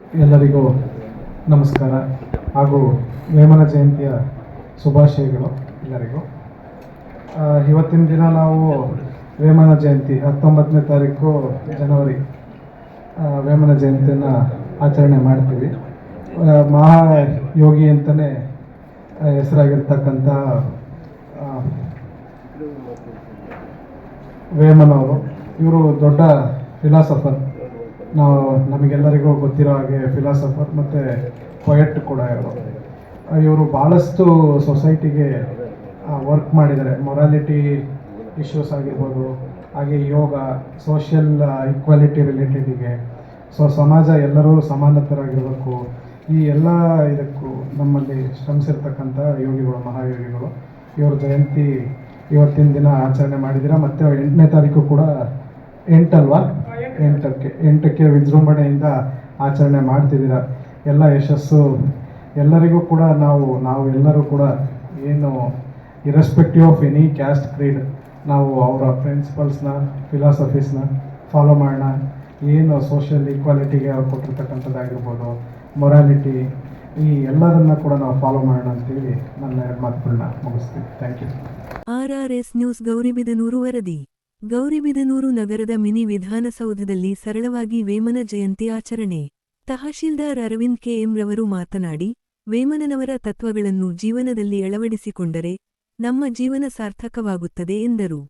ಎಲ್ಲರಿಗೂ ನಮಸ್ಕಾರ ಹಾಗೂ ವೇಮನ ಜಯಂತಿಯ ಶುಭಾಶಯಗಳು ಎಲ್ಲರಿಗೂ. ಇವತ್ತಿನ ದಿನ ನಾವು ವೇಮನ ಜಯಂತಿ, ಹತ್ತೊಂಬತ್ತನೇ ತಾರೀಕು ಜನವರಿ ವೇಮನ ಜಯಂತಿಯನ್ನು ಆಚರಣೆ ಮಾಡ್ತೀವಿ. ಮಹಾಯೋಗಿ ಅಂತಲೇ ಹೆಸರಾಗಿರ್ತಕ್ಕಂಥ ವೇಮನವರು, ಇವರು ದೊಡ್ಡ ಫಿಲಾಸಫರ್. ನಾವು ನಮಗೆಲ್ಲರಿಗೂ ಗೊತ್ತಿರೋ ಹಾಗೆ ಫಿಲಾಸಫರ್ ಮತ್ತು ಪೊಯೆಟ್ ಕೂಡ ಇರೋದು ಇವರು ಭಾಳಷ್ಟು ಸೊಸೈಟಿಗೆ ವರ್ಕ್ ಮಾಡಿದ್ದಾರೆ. ಮೊರಾಲಿಟಿ ಇಶ್ಯೂಸ್ ಆಗಿರ್ಬೋದು, ಹಾಗೆ ಯೋಗ ಸೋಷಿಯಲ್ ಈಕ್ವಾಲಿಟಿ ರಿಲೇಟೆಡಿಗೆ ಸೊ ಸಮಾಜ ಎಲ್ಲರೂ ಸಮಾನತರಾಗಿರಬೇಕು. ಈ ಎಲ್ಲ ಇದಕ್ಕೂ ನಮ್ಮಲ್ಲಿ ಶ್ರಮಿಸಿರ್ತಕ್ಕಂಥ ಯೋಗಿಗಳು, ಮಹಾಯೋಗಿಗಳು, ಇವ್ರ ಜಯಂತಿ ಇವತ್ತಿನ ದಿನ ಆಚರಣೆ ಮಾಡಿದ್ದೀರಾ. ಮತ್ತು ಎಂಟನೇ ತಾರೀಕು ಕೂಡ ಎಂಟಲ್ವಾ? ಎಂಟಕ್ಕೆ ಎಂಟಕ್ಕೆ ವಿಜೃಂಭಣೆಯಿಂದ ಆಚರಣೆ ಮಾಡ್ತಿದ್ದೀರ? ಎಲ್ಲ ಯಶಸ್ಸು. ಎಲ್ಲರಿಗೂ ಕೂಡ ನಾವು ನಾವು ಎಲ್ಲರೂ ಕೂಡ ಏನು irrespective of any caste creed ನಾವು ಅವರ ಪ್ರಿನ್ಸಿಪಲ್ಸ್ನ ಫಿಲಾಸಫೀಸ್ನ ಫಾಲೋ ಮಾಡೋಣ. ಏನು ಸೋಷಿಯಲ್ ಈಕ್ವಾಲಿಟಿಗೆ ಅವ್ರು ಕೊಟ್ಟಿರ್ತಕ್ಕಂಥದ್ದಾಗಿರ್ಬೋದು ಮೊರಾಲಿಟಿ ಈ ಎಲ್ಲದನ್ನ ಕೂಡ ನಾವು ಫಾಲೋ ಮಾಡೋಣ ಅಂತೇಳಿ ನನ್ನ ಎರಡು ಮಾತುಗಳನ್ನ ಮುಗಿಸ್ತೀನಿ. Thank you R R S news Gauribidanur ವರದಿ. ಗೌರಿಬಿದನೂರು ನಗರದ ಮಿನಿ ವಿಧಾನಸೌಧದಲ್ಲಿ ಸರಳವಾಗಿ ವೇಮನ ಜಯಂತಿ ಆಚರಣೆ. ತಹಶೀಲ್ದಾರ್ ಅರವಿಂದ್ ಕೆಎಂ ರವರು ಮಾತನಾಡಿ, ವೇಮನನವರ ತತ್ವಗಳನ್ನು ಜೀವನದಲ್ಲಿ ಅಳವಡಿಸಿಕೊಂಡರೆ ನಮ್ಮ ಜೀವನ ಸಾರ್ಥಕವಾಗುತ್ತದೆ ಎಂದರು.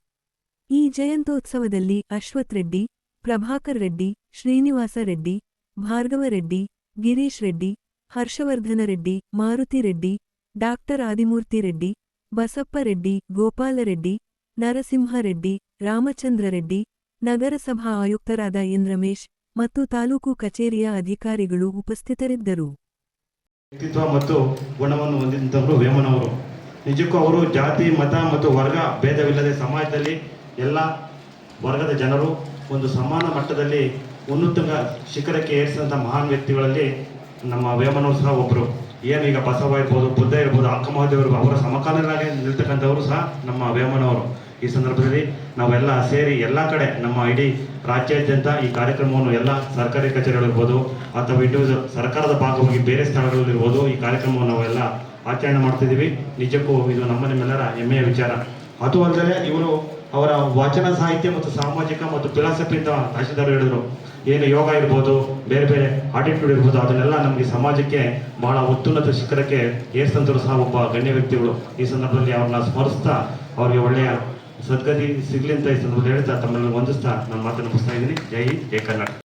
ಈ ಜಯಂತೋತ್ಸವದಲ್ಲಿ ಅಶ್ವಥ್ ರೆಡ್ಡಿ, ಪ್ರಭಾಕರ್ ರೆಡ್ಡಿ, ಶ್ರೀನಿವಾಸ ರೆಡ್ಡಿ, ಭಾರ್ಗವ ರೆಡ್ಡಿ, ಗಿರೀಶ್ ರೆಡ್ಡಿ, ಹರ್ಷವರ್ಧನ ರೆಡ್ಡಿ, ಮಾರುತಿ ರೆಡ್ಡಿ, ಡಾಕ್ಟರ್ ಆದಿಮೂರ್ತಿ ರೆಡ್ಡಿ, ಬಸಪ್ಪ ರೆಡ್ಡಿ ಗೋಪಾಲರೆಡ್ಡಿ ನರಸಿಂಹರೆಡ್ಡಿ ರಾಮಚಂದ್ರ ರೆಡ್ಡಿ, ನಗರಸಭಾ ಆಯುಕ್ತರಾದ ಎನ್. ರಮೇಶ್ ಮತ್ತು ತಾಲೂಕು ಕಚೇರಿಯ ಅಧಿಕಾರಿಗಳು ಉಪಸ್ಥಿತರಿದ್ದರು. ವ್ಯಕ್ತಿತ್ವ ಮತ್ತು ಗುಣವನ್ನು ಹೊಂದಿದಂಥವರು ವೇಮನವರು. ನಿಜಕ್ಕೂ ಅವರು ಜಾತಿ, ಮತ ಮತ್ತು ವರ್ಗ ಭೇದವಿಲ್ಲದೆ ಸಮಾಜದಲ್ಲಿ ಎಲ್ಲ ವರ್ಗದ ಜನರು ಒಂದು ಸಮಾನ ಮಟ್ಟದಲ್ಲಿ ಉನ್ನತ ಶಿಖರಕ್ಕೆ ಏರಿಸಿದಂಥ ಮಹಾನ್ ವ್ಯಕ್ತಿಗಳಲ್ಲಿ ನಮ್ಮ ವೇಮನವರು ಸಹ ಒಬ್ಬರು. ಏನೀಗ ಬಸವ ಇರ್ಬೋದು, ಬುದ್ಧ ಇರ್ಬೋದು ಅಕ್ಕಮಹದೇವರು ಅವರ ಸಮಕಾಲೀನಾಗಿ ನಿಲ್ತಕ್ಕಂಥವರು ಸಹ ನಮ್ಮ ವೇಮನವರು. ಈ ಸಂದರ್ಭದಲ್ಲಿ ನಾವೆಲ್ಲ ಸೇರಿ ಎಲ್ಲ ಕಡೆ ನಮ್ಮ ಇಡೀ ರಾಜ್ಯಾದ್ಯಂತ ಈ ಕಾರ್ಯಕ್ರಮವನ್ನು ಎಲ್ಲ ಸರ್ಕಾರಿ ಕಚೇರಿಗಳಿರ್ಬೋದು ಅಥವಾ ಇಂಡಿವಿಜುವಲ್ ಸರ್ಕಾರದ ಭಾಗವಾಗಿ ಬೇರೆ ಸ್ಥಳಗಳಲ್ಲಿರ್ಬೋದು ಈ ಕಾರ್ಯಕ್ರಮವನ್ನು ನಾವೆಲ್ಲ ಆಚರಣೆ ಮಾಡ್ತಿದ್ದೀವಿ. ನಿಜಕ್ಕೂ ಇದು ನಮ್ಮ ನಿಮ್ಮೆಲ್ಲರ ಹೆಮ್ಮೆಯ ವಿಚಾರ. ಅದು ಅಲ್ಲದೆ ಇವರು ಅವರ ವಚನ ಸಾಹಿತ್ಯ ಮತ್ತು ಸಾಮಾಜಿಕ ಮತ್ತು ಫಿಲಾಸಫಿ ಅಂತ ತಹಶೀಲ್ದಾರ್ ಹೇಳಿದ್ರು. ಏನು ಯೋಗ ಇರ್ಬೋದು, ಬೇರೆ ಬೇರೆ ಆಟಿಟ್ಯೂಡ್ ಇರ್ಬೋದು, ಅದನ್ನೆಲ್ಲ ನಮಗೆ ಸಮಾಜಕ್ಕೆ ಬಹಳ ಉತ್ತುನ್ನತ ಶಿಖರಕ್ಕೆ ಏರ್ಸಂತರು ಸಹ ಒಬ್ಬ ಗಣ್ಯ ವ್ಯಕ್ತಿಗಳು. ಈ ಸಂದರ್ಭದಲ್ಲಿ ಅವ್ರನ್ನ ಸ್ಮರಿಸ್ತಾ ಅವರಿಗೆ ಒಳ್ಳೆಯ ಸದ್ಗತಿ ಸಿಗ್ಲಿ ಅಂತ ಈ ಸಂದರ್ಭದಲ್ಲಿ ಹೇಳ್ತಾ ತಮ್ಮಲ್ಲಿ ವಂದಿಸ್ತಾ ನಾನು ಮಾತನ್ನು ಮುಗಿಸ್ತಾ ಇದ್ದೀನಿ. ಜೈ ಜೈ ಕರ್ನಾಟಕ.